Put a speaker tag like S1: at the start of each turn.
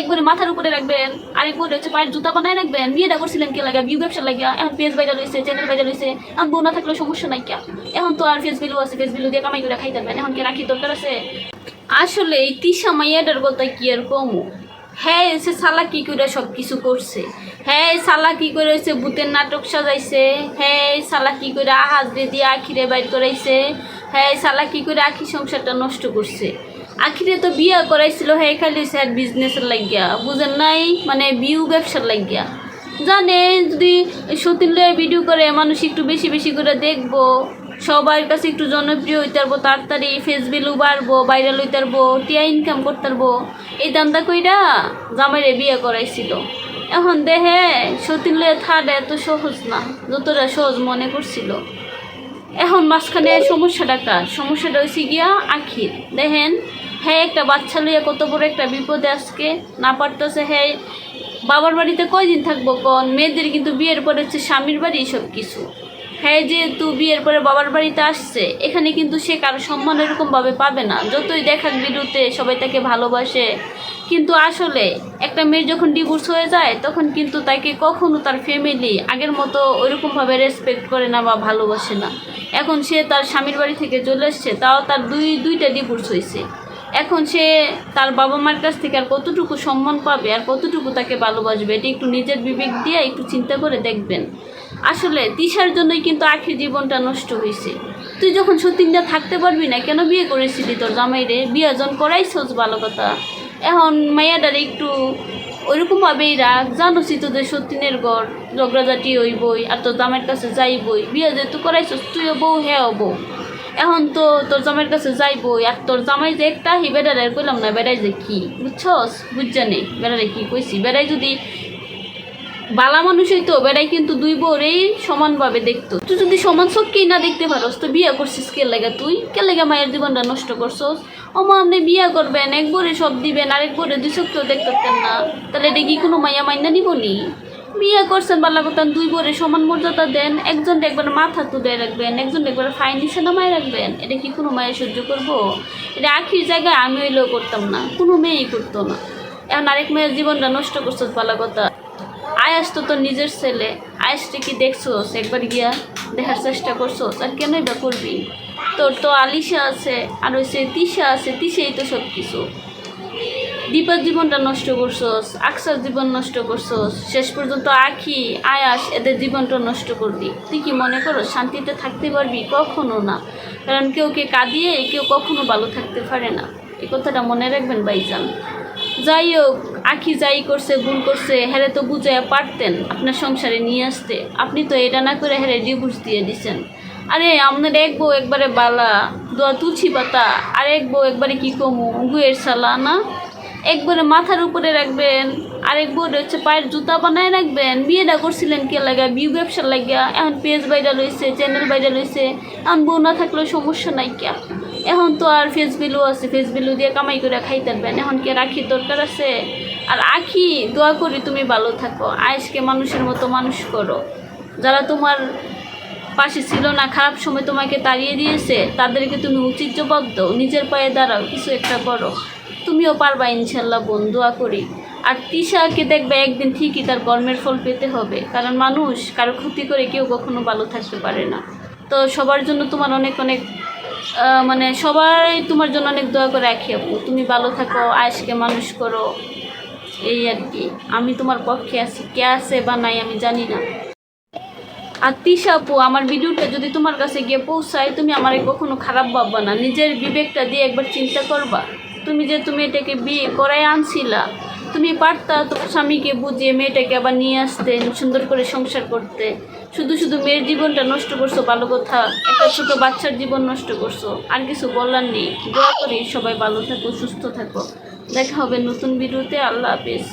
S1: একবারে মাথার উপরে রাখবেন আরেকবারে হচ্ছে পায়ের জুতা বানায় রাখবেন। বিয়েটা করছিলেন কে লাগা বিউ ব্যবসা লাগিয়া। এখন পেজ বাইরে রয়েছে চ্যানেল বাইরে রয়েছে। এখন বউ না থাকলে সমস্যা নাই কিয়া এখন তো আর ফেস বিলু আছে ফেস বিলু দিয়ে কামাই করে খাইতে পারবেন। এখন কি রাখি দরকার আছে? আসলে এই তিসা মাইয়াটার কথা কি আর কমু? হ্যাঁ এসে সালা কি করে সব কিছু করছে। হ্যাঁ সালা কি করে হচ্ছে ভূতের নাটক সাজাইছে। হ্যাঁ সালা কি করে আহাজ দিয়ে আখিরে বাইর করাইছে। হ্যাঁ সালা কি করে আখি সংসারটা নষ্ট করছে। আখিরে তো বিয়া করাইছিল হ্যাঁ খালি স্যার বিজনেসের লাগিয়া, বুঝেন নাই? মানে বিউ ব্যবসার লাগিয়া। জানে, যদি সতীন ভিডিও করে, মানুষ একটু বেশি বেশি করে দেখব, সবার কাছে একটু জনপ্রিয় হইতে পারব, তাড়াতাড়ি ফেস বাড়বো ভাইরাল হইতে পারব, টিয়া ইনকাম করতে পারব। এই দান্দা কইরা জামাইরে বিয়ে করাইছিল। এখন দেহে সতীন লয়ে থার্ড এত সহজ না, যতটা সহজ মনে করছিল। এখন মাঝখানে সমস্যাটা কার? সমস্যাটা হয়েছে গিয়া আখির। দেখেন হ্যাঁ একটা বাচ্চা লইয়া কত বড় একটা বিপদে আজকে, না পারতেছে হ্যাঁ। বাবার বাড়িতে কয়দিন থাকব কোন? মেয়েদের কিন্তু বিয়ের পরে হচ্ছে স্বামীর বাড়ি সব কিছু। হ্যাঁ যেহেতু বিয়ের পরে বাবার বাড়িতে আসছে, এখানে কিন্তু সে কারও সম্মান এরকমভাবে পাবে না। যতই দেখাক বিরুতে সবাই তাকে ভালোবাসে। কিন্তু আসলে একটা মেয়ের যখন ডিভোর্স হয়ে যায়, তখন কিন্তু তাকে কখনো তার ফ্যামিলি আগের মতো ওইরকমভাবে রেসপেক্ট করে না বা ভালোবাসে না। এখন সে তার স্বামীর বাড়ি থেকে চলে এসছে, তাও তার দুই, দুইটা ডিভোর্স হয়েছে। এখন সে তার বাবা মার কাছ থেকে আর কতটুকু সম্মান পাবে আর কতটুকু তাকে ভালোবাসবে, এটা একটু নিজের বিবেক দিয়ে একটু চিন্তা করে দেখবেন। আসলে তিশার জন্যই কিন্তু আখির জীবনটা নষ্ট হয়েছে। তুই যখন সতীনটা থাকতে পারবি না, কেন বিয়ে করেছিলি তোর জামাইরে বিয়ে জন করাইছোস ভালো কথা। এখন মাইয়াটারে একটু ওইরকমভাবেই রাখ। জানোসি তোদের সতীনের গড় ঝগড়াঝাটি হইবই আর তোর জামাইয়ের কাছে যাইবই। বিয়ে যেহেতু করাইছস, তুইও বউ হ্যাঁ বউ। এখন তো তোর জামাইয়ের কাছে যাইবই, আর তোর জামাই যে একটা, হি বেড়ারে কইলাম না বেড়াই যে কি? বুঝছস? বুঝছে নেই বেড়ারে কি কইছি? বেড়াই যদি বালা মানুষই তো বেড়াই কিন্তু দুই বউরেই সমানভাবে দেখতো। তুই যদি সমান চোখকেই না দেখতে পারস, তো বিয়ে করছিস কে লাগে তুই? কে লাগে মায়ের জীবনটা নষ্ট করছস? ও মা আপনি বিয়ে করবেন এক বরে সব দিবেন আরেক বরে দুই চোখকেও দেখতে পারতেন না। তাহলে এটা কি কোনো মাইয়া মাইনা নিবনি? বিয়ে করছেন বালা কথা দুই বরে সমান মর্যাদা দেন, একজন একবার মাথা তুলে রাখবেন, একজন একবার ফাইন নিচে নামায় রাখবেন। এটা কি কোনো মায়ের সহ্য করব? এটা আখির জায়গায় আমি হইলেও করতাম না, কোনো মেয়েই করতো না। এখন আরেক মেয়ের জীবনটা নষ্ট করছ বালা কথা। আয়াস তো তোর নিজের ছেলে। আয়াসটা কি দেখছোস? একবার গিয়া দেখার চেষ্টা করছোস? আর কেনই বা করবি? তোর তো আলিশা আছে, আর হচ্ছে তিশা আছে, তিশাই তো সব কিছু দীপার জীবনটা নষ্ট করছোস, আকসার জীবন নষ্ট করছোস, শেষ পর্যন্ত আখি, আয়াস, এদের জীবনটা নষ্ট করবি। তুই কি মনে করো শান্তিতে থাকতে পারবি? কখনো না। কারণ কেউ কে কাঁদিয়ে কেউ কখনো ভালো থাকতে পারে না। এই কথাটা মনে রাখবেন বাইজান যাই হোক, আখি যাই করছে, ভুল করছে, হেরে তো বুঝাইয়া পারতেন আপনার সংসারে নিয়ে আসতে। আপনি তো এটা না করে হেরে ডিভোর্স দিয়ে দিছেন। আরে, আপনার এক বউ একবারে বালা, দোয়া তুলছি পাতা, আর এক বউ একবারে কি কমু? গুয়ের সালা না? একবারে মাথার উপরে রাখবেন, আরেক বউ হচ্ছে পায়ের জুতা বানায় রাখবেন। বিয়েটা করছিলেন কে লাগা? বিউ ব্যবসা লাগিয়া এখন পেজ বাইরে রয়েছে চ্যানেল বাইরে রয়েছে এখন বউ না থাকলেও সমস্যা নাই কিয়া এখন তো আর ফেস বিলু আছে ফেস বিলু দিয়ে কামাই করে খাইতে পারবেন। এখন কি রাখি দরকার আছে? আর আখি, দোয়া করি তুমি ভালো থাকো। আয়েসকে মানুষের মতো মানুষ করো। যারা তোমার পাশে ছিল না, খারাপ সময় তোমাকে তাড়িয়ে দিয়েছে, তাদেরকে তুমি উচিত জবাব দাও। নিজের পায়ে দাঁড়াও, কিছু একটা করো। তুমিও পারবা ইনশাল্লাহ বোন দোয়া করি। আর তিশাকে দেখবে একদিন ঠিকই তার কর্মের ফল পেতে হবে। কারণ মানুষ কারও ক্ষতি করে কেউ কখনো ভালো থাকতে পারে না। তো সবার জন্য তোমার অনেক অনেক মানে সবাই তোমার জন্য অনেক দোয়া করে রাখি আপু। তুমি ভালো থাকো আয়েসকে মানুষ করো, এই আর কি। আমি তোমার পক্ষে আছি, কে আছে বা নাই আমি জানি না। আর তিশা আপু, আমার ভিডিওটা যদি তোমার কাছে গিয়ে পৌঁছায়, তুমি আমারে কখনো খারাপ ভাববা না। নিজের বিবেকটা দিয়ে একবার চিন্তা করবা। তুমি যে তুমি এটাকে বিয়ে করাই আনছিলা, তুমি পারতা তোমার স্বামীকে বুঝিয়ে মেয়েটাকে আবার নিয়ে আসতে, সুন্দর করে সংসার করতে। শুধু শুধু মেয়ের জীবনটা নষ্ট করছ, ভালো কথা। একটা ছোট বাচ্চার জীবন নষ্ট করছ। আর কিছু বলার নেই। দোয়া করি সবাই ভালো থাকো, সুস্থ থাকো। দেখা হবে নতুন ভিডিওতে। আল্লাহ হাফিজ।